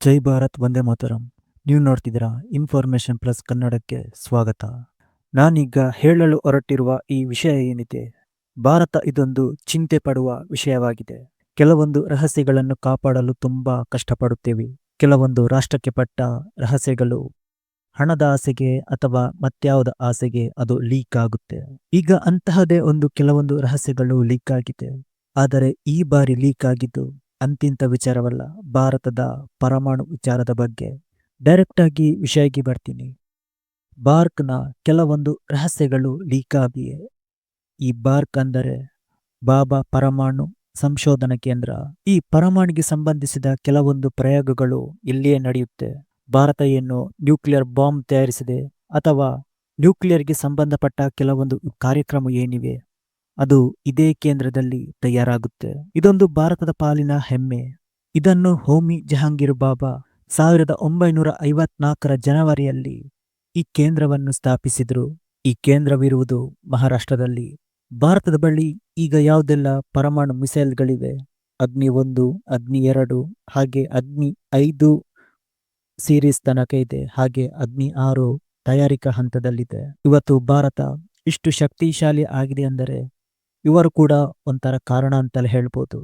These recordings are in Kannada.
ಜೈ ಭಾರತ್, ವಂದೇ ಮಾತರಂ. ನೀವು ನೋಡ್ತಿದ್ದೀರಾ ಇನ್ಫಾರ್ಮೇಷನ್ ಪ್ಲಸ್ ಕನ್ನಡಕ್ಕೆ ಸ್ವಾಗತ. ನಾನೀಗ ಹೇಳಲು ಹೊರಟಿರುವ ಈ ವಿಷಯ ಏನಿದೆ? ಭಾರತ ಇದೊಂದು ಚಿಂತೆ ಪಡುವ ವಿಷಯವಾಗಿದೆ. ಕೆಲವೊಂದು ರಹಸ್ಯಗಳನ್ನು ಕಾಪಾಡಲು ತುಂಬಾ ಕಷ್ಟಪಡುತ್ತೇವೆ. ಕೆಲವೊಂದು ರಾಷ್ಟ್ರಕ್ಕೆ ಪಟ್ಟ ರಹಸ್ಯಗಳು ಹಣದ ಆಸೆಗೆ ಅಥವಾ ಮತ್ಯಾವುದ ಆಸೆಗೆ ಅದು ಲೀಕ್ ಆಗುತ್ತೆ. ಈಗ ಅಂತಹದೇ ಒಂದು ಕೆಲವೊಂದು ರಹಸ್ಯಗಳು ಲೀಕ್ ಆಗಿದೆ. ಆದರೆ ಈ ಬಾರಿ ಲೀಕ್ ಆಗಿದ್ದು ಅಂತಿಂತ ವಿಚಾರವಲ್ಲ, ಭಾರತದ ಪರಮಾಣು ವಿಚಾರದ ಬಗ್ಗೆ ಡೈರೆಕ್ಟ್ ಆಗಿ ವಿಷಯಕ್ಕೆ ಬರ್ತೀನಿ. ಬಾರ್ಕ್ನ ಕೆಲವೊಂದು ರಹಸ್ಯಗಳು ಲೀಕ್ ಆಗಿವೆ ಈ ಬಾರ್ಕ್ ಅಂದರೆ ಬಾಬಾ ಪರಮಾಣು ಸಂಶೋಧನಾ ಕೇಂದ್ರ. ಈ ಪರಮಾಣುಗೆ ಸಂಬಂಧಿಸಿದ ಕೆಲವೊಂದು ಪ್ರಯೋಗಗಳು ಇಲ್ಲಿಯೇ ನಡೆಯುತ್ತೆ. ಭಾರತ ಏನು ನ್ಯೂಕ್ಲಿಯರ್ ಬಾಂಬ್ ತಯಾರಿಸಿದೆ ಅಥವಾ ನ್ಯೂಕ್ಲಿಯರ್ಗೆ ಸಂಬಂಧಪಟ್ಟ ಕೆಲವೊಂದು ಕಾರ್ಯಕ್ರಮ ಏನಿವೆ? ಅದು ಇದೇ ಕೇಂದ್ರದಲ್ಲಿ ತಯಾರಾಗುತ್ತೆ. ಇದೊಂದು ಭಾರತದ ಪಾಲಿನ ಹೆಮ್ಮೆ. ಇದನ್ನು ಹೋಮಿ ಜಹಾಂಗೀರ್ ಬಾಬಾ ಸಾವಿರದ ಒಂಬೈನೂರ ಐವತ್ನಾಲ್ಕರ ಜನವರಿಯಲ್ಲಿ ಈ ಕೇಂದ್ರವನ್ನು ಸ್ಥಾಪಿಸಿದರು. ಈ ಕೇಂದ್ರವಿರುವುದು ಮಹಾರಾಷ್ಟ್ರದಲ್ಲಿ. ಭಾರತದ ಬಳಿ ಈಗ ಯಾವುದೆಲ್ಲ ಪರಮಾಣು ಮಿಸೈಲ್ಗಳಿವೆ? ಅಗ್ನಿ ಒಂದು, ಅಗ್ನಿ ಎರಡು, ಹಾಗೆ ಅಗ್ನಿ ಐದು ಸೀರೀಸ್ ತನಕ ಇದೆ. ಹಾಗೆ ಅಗ್ನಿ ಆರು ತಯಾರಿಕಾ ಹಂತದಲ್ಲಿದೆ. ಇವತ್ತು ಭಾರತ ಇಷ್ಟು ಶಕ್ತಿಶಾಲಿ ಆಗಿದೆ ಅಂದರೆ ಇವರು ಕೂಡ ಒಂಥರ ಕಾರಣ ಅಂತಲೇ ಹೇಳ್ಬೋದು.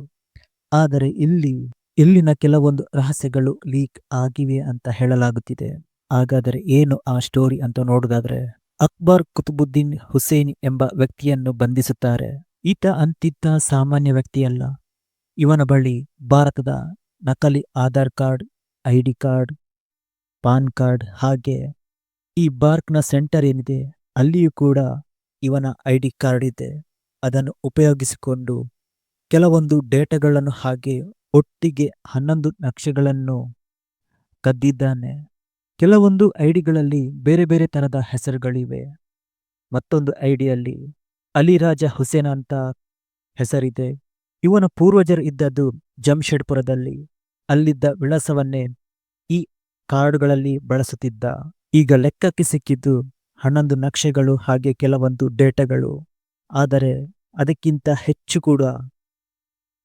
ಆದರೆ ಇಲ್ಲಿ, ಇಲ್ಲಿನ ಕೆಲವೊಂದು ರಹಸ್ಯಗಳು ಲೀಕ್ ಆಗಿವೆ ಅಂತ ಹೇಳಲಾಗುತ್ತಿದೆ. ಹಾಗಾದರೆ ಏನು ಆ ಸ್ಟೋರಿ ಅಂತ ನೋಡೋದಾದ್ರೆ ಅಕ್ಬರ್ ಕುತುಬುದ್ದೀನ್ ಹುಸೇನ್ ಎಂಬ ವ್ಯಕ್ತಿಯನ್ನು ಬಂಧಿಸುತ್ತಾರೆ. ಈತ ಅಂತಿದ್ದ ಸಾಮಾನ್ಯ ವ್ಯಕ್ತಿಯಲ್ಲ. ಇವನ ಬಳಿ ಭಾರತದ ನಕಲಿ Aadhaar card I D card, PAN card ಹಾಗೆ ಈ ಬಾರ್ಕ್ನ ಸೆಂಟರ್ ಏನಿದೆ, ಅಲ್ಲಿಯೂ ಕೂಡ ಇವನ ಐ ಡಿ ಕಾರ್ಡ್ ಇದೆ. ಅದನ್ನು ಉಪಯೋಗಿಸಿಕೊಂಡು ಕೆಲವೊಂದು ಡೇಟಾಗಳನ್ನು ಹಾಗೆ ಒಟ್ಟಿಗೆ ಹನ್ನೊಂದು ನಕ್ಷೆಗಳನ್ನು ಕದ್ದಿದ್ದಾನೆ. ಕೆಲವೊಂದು ಐಡಿಗಳಲ್ಲಿ ಬೇರೆ ಬೇರೆ ಥರದ ಹೆಸರುಗಳಿವೆ. ಮತ್ತೊಂದು ಐಡಿಯಲ್ಲಿ ಅಲಿರಾಜ ಹುಸೇನ್ ಅಂತ ಹೆಸರಿದೆ. ಇವನ ಪೂರ್ವಜರು ಇದ್ದದ್ದು ಜಮ್ಶೆಡ್ಪುರದಲ್ಲಿ ಅಲ್ಲಿದ್ದ ವಿಳಾಸವನ್ನೇ ಈ ಕಾರ್ಡ್ಗಳಲ್ಲಿ ಬಳಸುತ್ತಿದ್ದ. ಈಗ ಲೆಕ್ಕಕ್ಕೆ ಸಿಕ್ಕಿದ್ದು ಹನ್ನೊಂದು ನಕ್ಷೆಗಳು ಹಾಗೆ ಕೆಲವೊಂದು ಡೇಟಾಗಳು. ಆದರೆ ಅದಕ್ಕಿಂತ ಹೆಚ್ಚು ಕೂಡ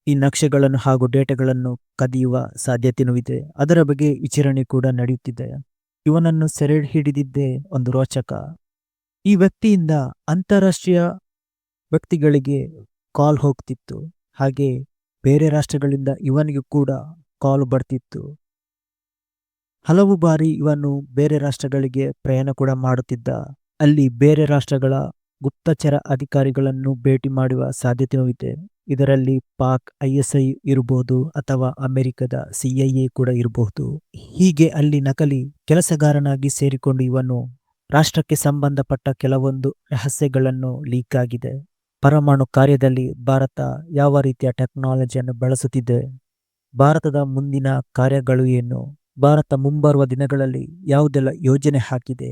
ಈ ನಕ್ಷೆಗಳನ್ನು ಹಾಗೂ ಡೇಟಾಗಳನ್ನು ಕದಿಯುವ ಸಾಧ್ಯತೆಯೂ ಇದೆ. ಅದರ ಬಗ್ಗೆ ವಿಚಾರಣೆ ಕೂಡ ನಡೆಯುತ್ತಿದೆ. ಇವನನ್ನು ಸೆರೆ ಹಿಡಿದಿದ್ದೇ ಒಂದು ರೋಚಕ. ಈ ವ್ಯಕ್ತಿಯಿಂದ ಅಂತಾರಾಷ್ಟ್ರೀಯ ವ್ಯಕ್ತಿಗಳಿಗೆ ಕಾಲ್ ಹೋಗ್ತಿತ್ತು. ಹಾಗೆ ಬೇರೆ ರಾಷ್ಟ್ರಗಳಿಂದ ಇವನಿಗೂ ಕೂಡ ಕಾಲ್ ಬರ್ತಿತ್ತು. ಹಲವು ಬಾರಿ ಇವನು ಬೇರೆ ರಾಷ್ಟ್ರಗಳಿಗೆ ಪ್ರಯಾಣ ಕೂಡ ಮಾಡುತ್ತಿದ್ದ. ಅಲ್ಲಿ ಬೇರೆ ರಾಷ್ಟ್ರಗಳ ಗುಪ್ತಚರ ಅಧಿಕಾರಿಗಳನ್ನು ಭೇಟಿ ಮಾಡುವ ಸಾಧ್ಯತೆಯೂ ಇದೆ ಇದರಲ್ಲಿ ಪಾಕ್ ಐಎಸ್ಐ ಇರಬಹುದು ಅಥವಾ ಅಮೆರಿಕದ ಸಿಐಎ ಕೂಡ ಇರಬಹುದು ಹೀಗೆ ಅಲ್ಲಿ ನಕಲಿ ಕೆಲಸಗಾರನಾಗಿ ಸೇರಿಕೊಂಡು ಇವನು ರಾಷ್ಟ್ರಕ್ಕೆ ಸಂಬಂಧಪಟ್ಟ ಕೆಲವೊಂದು ರಹಸ್ಯಗಳನ್ನು ಲೀಕ್ ಆಗಿದೆ. ಪರಮಾಣು ಕಾರ್ಯದಲ್ಲಿ ಭಾರತ ಯಾವ ರೀತಿಯ ಟೆಕ್ನಾಲಜಿಯನ್ನು ಬಳಸುತ್ತಿದೆ? ಭಾರತದ ಮುಂದಿನ ಕಾರ್ಯಗಳು ಏನು? ಭಾರತ ಮುಂಬರುವ ದಿನಗಳಲ್ಲಿ ಯಾವುದೆಲ್ಲ ಯೋಜನೆ ಹಾಕಿದೆ?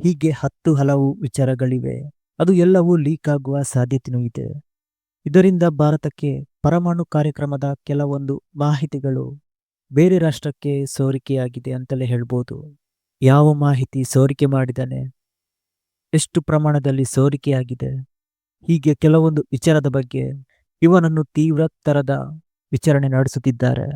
ಹೀಗೆ ಹತ್ತು ಹಲವು ವಿಚಾರಗಳಿವೆ. ಅದು ಎಲ್ಲವೂ ಲೀಕ್ ಆಗುವ ಸಾಧ್ಯತೆಯೂ ಇದೆ ಇದರಿಂದ ಭಾರತಕ್ಕೆ ಪರಮಾಣು ಕಾರ್ಯಕ್ರಮದ ಕೆಲವೊಂದು ಮಾಹಿತಿಗಳು ಬೇರೆ ರಾಷ್ಟ್ರಕ್ಕೆ ಸೋರಿಕೆಯಾಗಿದೆ ಅಂತಲೇ ಹೇಳ್ಬೋದು. ಯಾವ ಮಾಹಿತಿ ಸೋರಿಕೆ ಮಾಡಿದಾನೆ ಎಷ್ಟು ಪ್ರಮಾಣದಲ್ಲಿ ಸೋರಿಕೆಯಾಗಿದೆ? ಹೀಗೆ ಕೆಲವೊಂದು ವಿಚಾರದ ಬಗ್ಗೆ ಇವನನ್ನು ತೀವ್ರ ತರದ ವಿಚಾರಣೆ ನಡೆಸುತ್ತಿದ್ದಾರೆ.